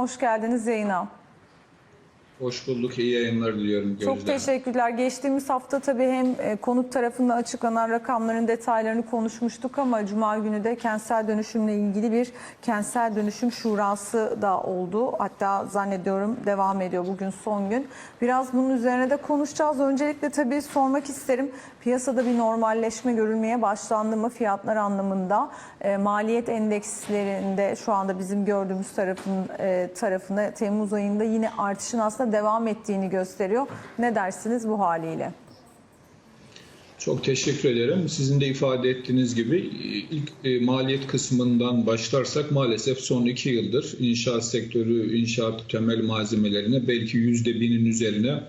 Hoş geldiniz yayına. Hoş bulduk. İyi yayınlar diliyorum. Çok teşekkürler. Geçtiğimiz hafta tabii hem e, konut tarafında açıklanan rakamların detaylarını konuşmuştuk ama Cuma günü de kentsel dönüşümle ilgili bir kentsel dönüşüm şurası da oldu. Hatta zannediyorum devam ediyor bugün son gün. Biraz bunun üzerine de konuşacağız. Öncelikle tabii sormak isterim. Piyasada bir normalleşme görülmeye başlandı mı fiyatlar anlamında? E, maliyet endekslerinde şu anda bizim gördüğümüz tarafın e, tarafında Temmuz ayında yine artışın aslında devam ettiğini gösteriyor. Ne dersiniz bu haliyle? Çok teşekkür ederim. Sizin de ifade ettiğiniz gibi ilk e, maliyet kısmından başlarsak maalesef son iki yıldır inşaat sektörü, inşaat temel malzemelerine belki yüzde binin üzerine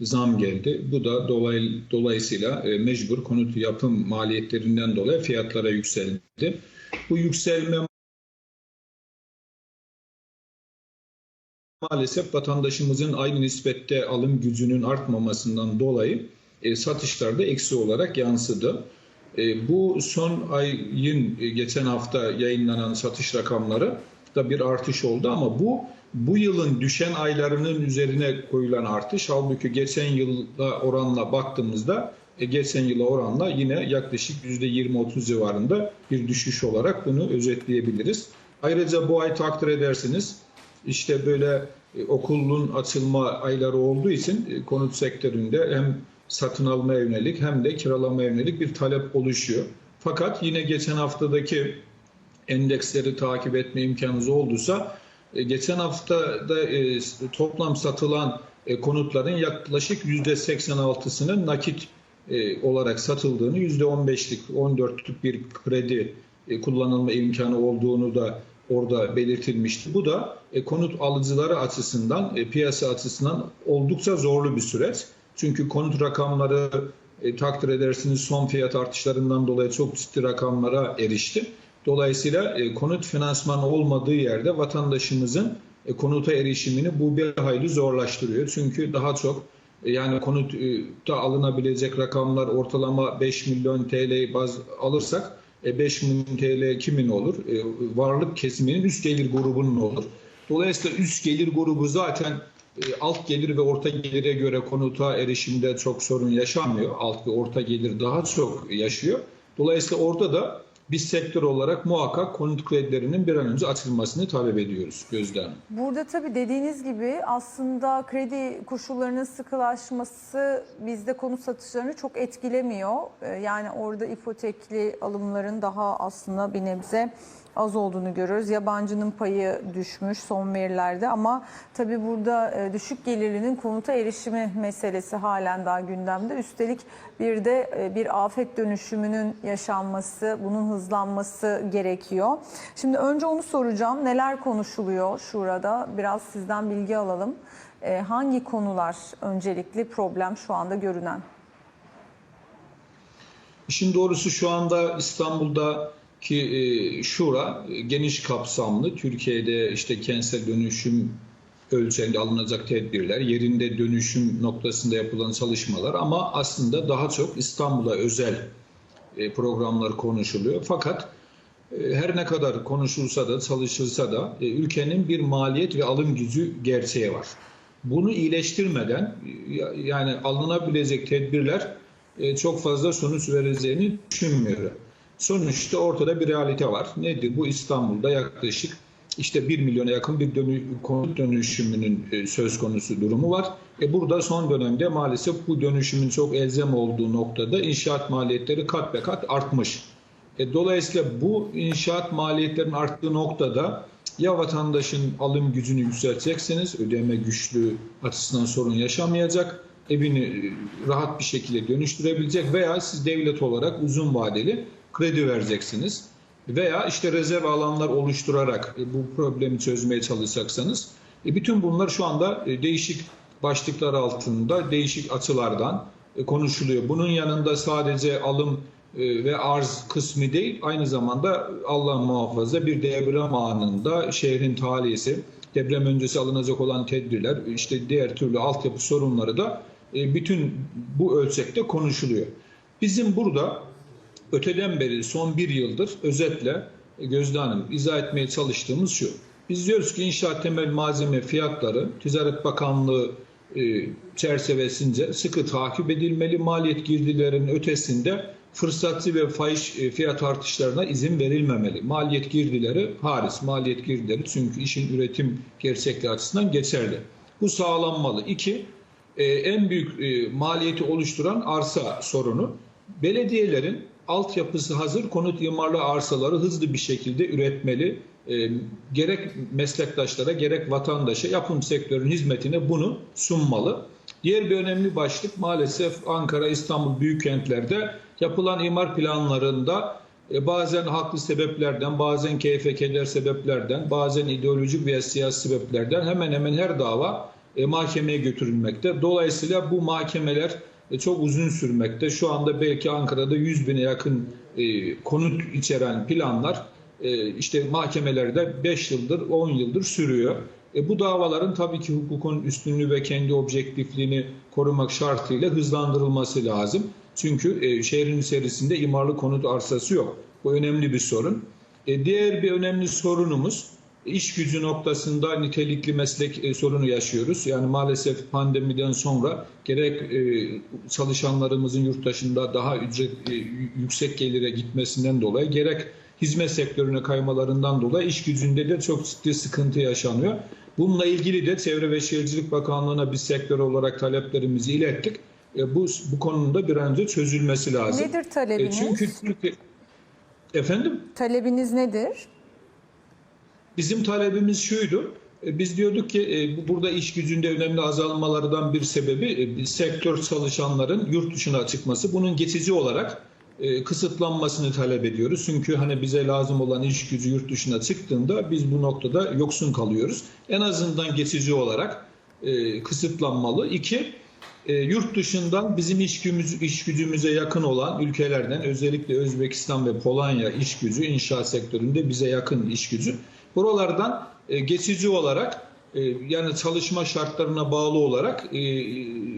zam geldi. Bu da dolay, dolayısıyla e, mecbur konut yapım maliyetlerinden dolayı fiyatlara yükseldi. Bu yükselme maalesef vatandaşımızın aynı nispette alım gücünün artmamasından dolayı e, satışlarda eksi olarak yansıdı. E, bu son ayın e, geçen hafta yayınlanan satış rakamları da bir artış oldu ama bu bu yılın düşen aylarının üzerine koyulan artış. Halbuki geçen yıla oranla baktığımızda e, geçen yıla oranla yine yaklaşık %20-30 civarında bir düşüş olarak bunu özetleyebiliriz. Ayrıca bu ay takdir edersiniz işte böyle e, okulun açılma ayları olduğu için e, konut sektöründe hem satın almaya yönelik hem de kiralamaya yönelik bir talep oluşuyor. Fakat yine geçen haftadaki endeksleri takip etme imkanınız olduysa e, geçen haftada toplam satılan konutların yaklaşık %86'sının nakit olarak satıldığını, %15'lik, 14'lük bir kredi kullanılma imkanı olduğunu da orada belirtilmişti. Bu da e, konut alıcıları açısından, e, piyasa açısından oldukça zorlu bir süreç. Çünkü konut rakamları e, takdir edersiniz son fiyat artışlarından dolayı çok ciddi rakamlara erişti. Dolayısıyla e, konut finansmanı olmadığı yerde vatandaşımızın e, konuta erişimini bu bir hayli zorlaştırıyor. Çünkü daha çok e, yani konutta alınabilecek rakamlar ortalama 5 milyon TL baz alırsak e, 5 milyon TL kimin olur? E, varlık kesiminin üst gelir grubunun olur. Dolayısıyla üst gelir grubu zaten e, alt gelir ve orta gelire göre konuta erişimde çok sorun yaşamıyor. Alt ve orta gelir daha çok yaşıyor. Dolayısıyla orada da biz sektör olarak muhakkak konut kredilerinin bir an önce açılmasını talep ediyoruz Gözde Hanım. Burada tabii dediğiniz gibi aslında kredi koşullarının sıkılaşması bizde konut satışlarını çok etkilemiyor. Ee, Yani orada ipotekli alımların daha aslında bir nebze az olduğunu görüyoruz. Yabancının payı düşmüş son verilerde ama tabii burada e, düşük gelirlinin konuta erişimi meselesi halen daha gündemde. Üstelik bir de e, bir afet dönüşümünün yaşanması, bunun hızlanması gerekiyor. Şimdi önce onu soracağım. Neler konuşuluyor şurada? Biraz sizden bilgi alalım. E, Hangi konular öncelikli problem şu anda görünen? İşin doğrusu şu anda İstanbul'daki e, şura geniş kapsamlı. Türkiye'de işte kentsel dönüşüm ölçeğinde alınacak tedbirler, yerinde dönüşüm noktasında yapılan çalışmalar ama aslında daha çok İstanbul'a özel e, programlar konuşuluyor. Fakat e, her ne kadar konuşulsa da çalışılsa da ülkenin bir maliyet ve alım gücü gerçeği var. Bunu iyileştirmeden ya- yani alınabilecek tedbirler çok fazla sonuç vereceğini düşünmüyorum. Sonuçta ortada bir realite var. Nedir bu? İstanbul'da yaklaşık işte 1 milyona yakın bir konut dönüşümünün e, söz konusu durumu var. E burada son dönemde maalesef bu dönüşümün çok elzem olduğu noktada inşaat maliyetleri kat be kat artmış. E, dolayısıyla bu inşaat maliyetlerinin arttığı noktada ya vatandaşın alım gücünü yükselteceksiniz, ödeme güçlüğü açısından sorun yaşamayacak, evini e, rahat bir şekilde dönüştürebilecek veya siz devlet olarak uzun vadeli kredi vereceksiniz. Veya işte rezerv alanlar oluşturarak e, bu problemi çözmeye çalışacaksanız e, bütün bunlar şu anda e, değişik başlıklar altında değişik açılardan konuşuluyor. Bunun yanında sadece alım ve arz kısmı değil aynı zamanda Allah muhafaza bir deprem anında şehrin talihisi deprem öncesi alınacak olan tedbirler işte diğer türlü altyapı sorunları da bütün bu ölçekte konuşuluyor. Bizim burada öteden beri son bir yıldır özetle e, Gözde Hanım izah etmeye çalıştığımız şu. Biz diyoruz ki inşaat temel malzeme fiyatları Ticaret Bakanlığı e, çerçevesince sıkı takip edilmeli. Maliyet girdilerinin ötesinde fırsatçı ve fahiş e, fiyat artışlarına izin verilmemeli. Maliyet girdileri hariç, maliyet girdileri çünkü işin üretim gerçekliği açısından geçerli. Bu sağlanmalı. İki, e, en büyük maliyeti oluşturan arsa sorunu. Belediyelerin altyapısı hazır konut imarlı arsaları hızlı bir şekilde üretmeli. E, gerek meslektaşlara gerek vatandaşa yapım sektörünün hizmetine bunu sunmalı. Diğer bir önemli başlık maalesef Ankara, İstanbul büyük kentlerde yapılan imar planlarında e, bazen haklı sebeplerden, bazen keyfe sebeplerden, bazen ideolojik veya siyasi sebeplerden hemen hemen her dava e, mahkemeye götürülmekte. Dolayısıyla bu mahkemeler çok uzun sürmekte. Şu anda belki Ankara'da 100 bine yakın e, konut içeren planlar e, işte mahkemelerde 5 yıldır, 10 yıldır sürüyor. E, bu davaların tabii ki hukukun üstünlüğü ve kendi objektifliğini korumak şartıyla hızlandırılması lazım. Çünkü e, şehrin içerisinde imarlı konut arsası yok. Bu önemli bir sorun. E, diğer bir önemli sorunumuz iş gücü noktasında nitelikli meslek e, sorunu yaşıyoruz. Yani maalesef pandemiden sonra gerek e, çalışanlarımızın yurt dışında daha ücret e, yüksek gelire gitmesinden dolayı gerek hizmet sektörüne kaymalarından dolayı iş gücünde de çok ciddi sıkıntı yaşanıyor. Bununla ilgili de Çevre ve Şehircilik Bakanlığı'na biz sektör olarak taleplerimizi ilettik. Bu bu konunun da bir an önce çözülmesi lazım. Nedir talebiniz? çünkü Türkiye- efendim Talebiniz nedir? Bizim talebimiz şuydu. e, Biz diyorduk ki e, bu- burada iş gücünde önemli azalmalardan bir sebebi e, sektör çalışanların yurt dışına çıkması. Bunun geçici olarak kısıtlanmasını talep ediyoruz. Çünkü hani bize lazım olan iş gücü yurt dışına çıktığında biz bu noktada yoksun kalıyoruz. En azından geçici olarak kısıtlanmalı. İki, yurt dışından bizim iş, gücümüz, iş gücümüze yakın olan ülkelerden özellikle Özbekistan ve Polonya iş gücü inşaat sektöründe bize yakın iş gücü. Buralardan e, geçici olarak e, yani çalışma şartlarına bağlı olarak e,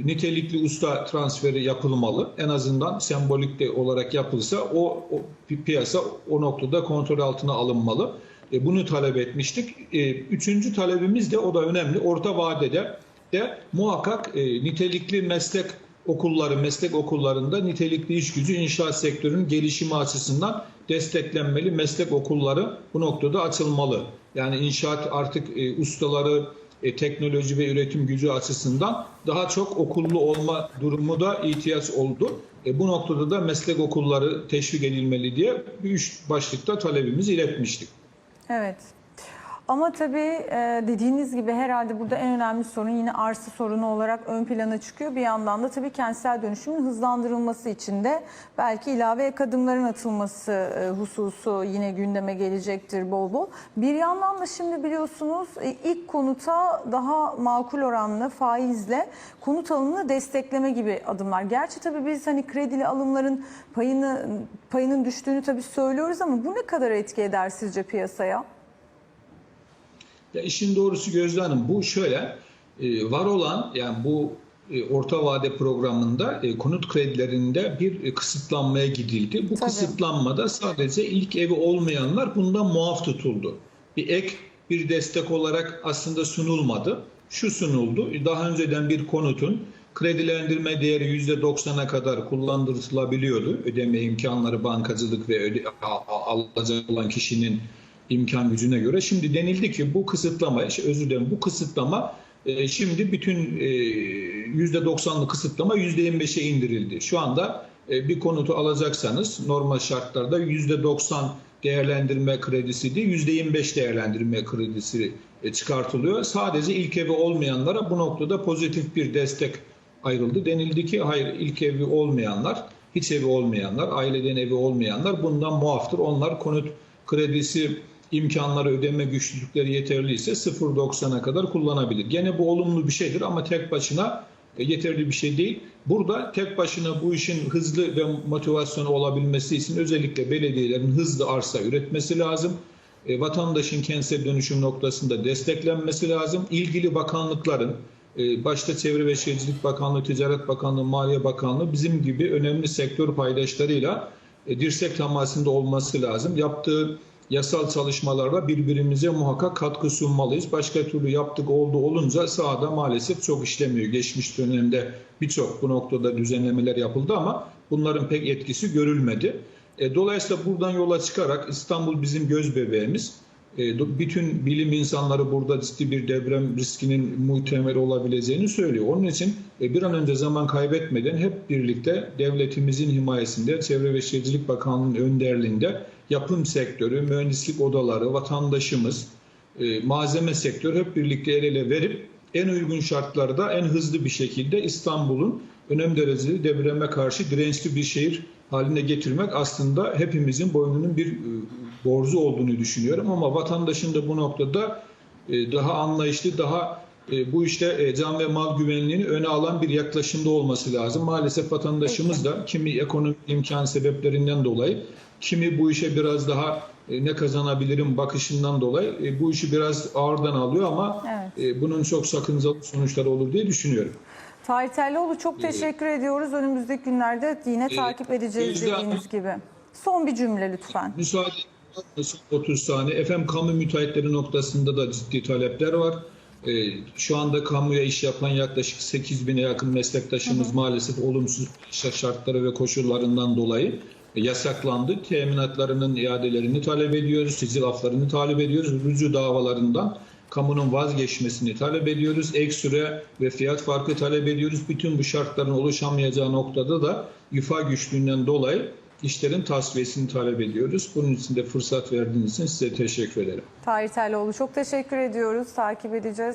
nitelikli usta transferi yapılmalı. En azından sembolik de olarak yapılsa o, o pi- piyasa o noktada kontrol altına alınmalı. E, bunu talep etmiştik. E, üçüncü talebimiz de o da önemli. Orta vadede de muhakkak e, nitelikli meslek okulları, meslek okullarında nitelikli iş gücü inşaat sektörünün gelişimi açısından desteklenmeli. Meslek okulları bu noktada açılmalı. Yani inşaat artık e, ustaları, e, teknoloji ve üretim gücü açısından daha çok okullu olma durumu da ihtiyaç oldu. E, bu noktada da meslek okulları teşvik edilmeli diye bir üç başlıkta talebimizi iletmiştik. Evet. Ama tabii e, dediğiniz gibi herhalde burada en önemli sorun yine arsa sorunu olarak ön plana çıkıyor. Bir yandan da tabii kentsel dönüşümün hızlandırılması için de belki ilave ek adımların atılması e, hususu yine gündeme gelecektir bol bol. Bir yandan da şimdi biliyorsunuz e, ilk konuta daha makul oranlı faizle konut alımını destekleme gibi adımlar. Gerçi tabii biz hani kredili alımların payını payının düştüğünü tabii söylüyoruz ama bu ne kadar etki eder sizce piyasaya? Ya işin doğrusu Gözde Hanım bu şöyle e, var olan yani bu e, orta vade programında e, konut kredilerinde bir kısıtlanmaya gidildi. Bu Tabii. kısıtlanmada sadece ilk evi olmayanlar bundan muaf tutuldu. Bir ek bir destek olarak aslında sunulmadı. Şu sunuldu. Daha önceden bir konutun kredilendirme değeri %90'a kadar kullandırılabiliyordu. Ödeme imkanları, bankacılık ve öde, alacak olan kişinin imkan gücüne göre. Şimdi denildi ki bu kısıtlama, özür dilerim bu kısıtlama e, şimdi bütün e, %90'lık kısıtlama %25'e indirildi. Şu anda e, bir konutu alacaksanız normal şartlarda %90 değerlendirme kredisi değil %25 değerlendirme kredisi e, çıkartılıyor. Sadece ilk evi olmayanlara bu noktada pozitif bir destek ayrıldı. Denildi ki hayır ilk evi olmayanlar, hiç evi olmayanlar, aileden evi olmayanlar bundan muaftır. Onlar konut kredisi imkanları ödeme güçlükleri yeterliyse 0.90'a kadar kullanabilir. Gene bu olumlu bir şeydir ama tek başına e, yeterli bir şey değil. Burada tek başına bu işin hızlı ve motivasyonu olabilmesi için özellikle belediyelerin hızlı arsa üretmesi lazım. E, vatandaşın kentsel dönüşüm noktasında desteklenmesi lazım. İlgili bakanlıkların e, başta Çevre ve Şehircilik Bakanlığı, Ticaret Bakanlığı, Maliye Bakanlığı bizim gibi önemli sektör paydaşlarıyla e, dirsek temasında olması lazım. Yaptığı yasal çalışmalarla birbirimize muhakkak katkı sunmalıyız. Başka türlü yaptık oldu olunca sahada maalesef çok işlemiyor. Geçmiş dönemde birçok bu noktada düzenlemeler yapıldı ama bunların pek etkisi görülmedi. E, Dolayısıyla buradan yola çıkarak İstanbul bizim göz bebeğimiz. E, Bütün bilim insanları burada ciddi bir deprem riskinin muhtemel olabileceğini söylüyor. Onun için e, bir an önce zaman kaybetmeden hep birlikte devletimizin himayesinde, Çevre ve Şehircilik Bakanlığı'nın önderliğinde yapım sektörü, mühendislik odaları, vatandaşımız, e, malzeme sektörü hep birlikte el ele verip en uygun şartlarda en hızlı bir şekilde İstanbul'un önem dereceli depreme karşı dirençli bir şehir haline getirmek aslında hepimizin boynunun bir e, borcu olduğunu düşünüyorum. Ama vatandaşın da bu noktada e, daha anlayışlı, daha bu işte e, can ve mal güvenliğini öne alan bir yaklaşımda olması lazım. Maalesef vatandaşımız da kimi ekonomik imkan sebeplerinden dolayı, kimi bu işe biraz daha e, ne kazanabilirim bakışından dolayı e, bu işi biraz ağırdan alıyor ama Evet. e, bunun çok sakıncalı sonuçları olur diye düşünüyorum. Tahir Terlioğlu çok teşekkür ediyoruz. Önümüzdeki günlerde yine takip edeceğiz Necla dediğiniz gibi. Son bir cümle lütfen. Müsaade son 30 saniye. Efendim kamu müteahhitleri noktasında da ciddi talepler var. Ee, şu anda kamuya iş yapan yaklaşık 8 bine yakın meslektaşımız maalesef olumsuz şartları ve koşullarından dolayı e, yasaklandı. Teminatlarının iadelerini talep ediyoruz, aflarını talep ediyoruz. Rücu davalarından kamunun vazgeçmesini talep ediyoruz. Ek süre ve fiyat farkı talep ediyoruz. Bütün bu şartların oluşamayacağı noktada da ifa güçlüğünden dolayı işlerin tasfiyesini talep ediyoruz. Bunun için de fırsat verdiğiniz için size teşekkür ederim. Tahir Terlioğlu çok teşekkür ediyoruz. Takip edeceğiz.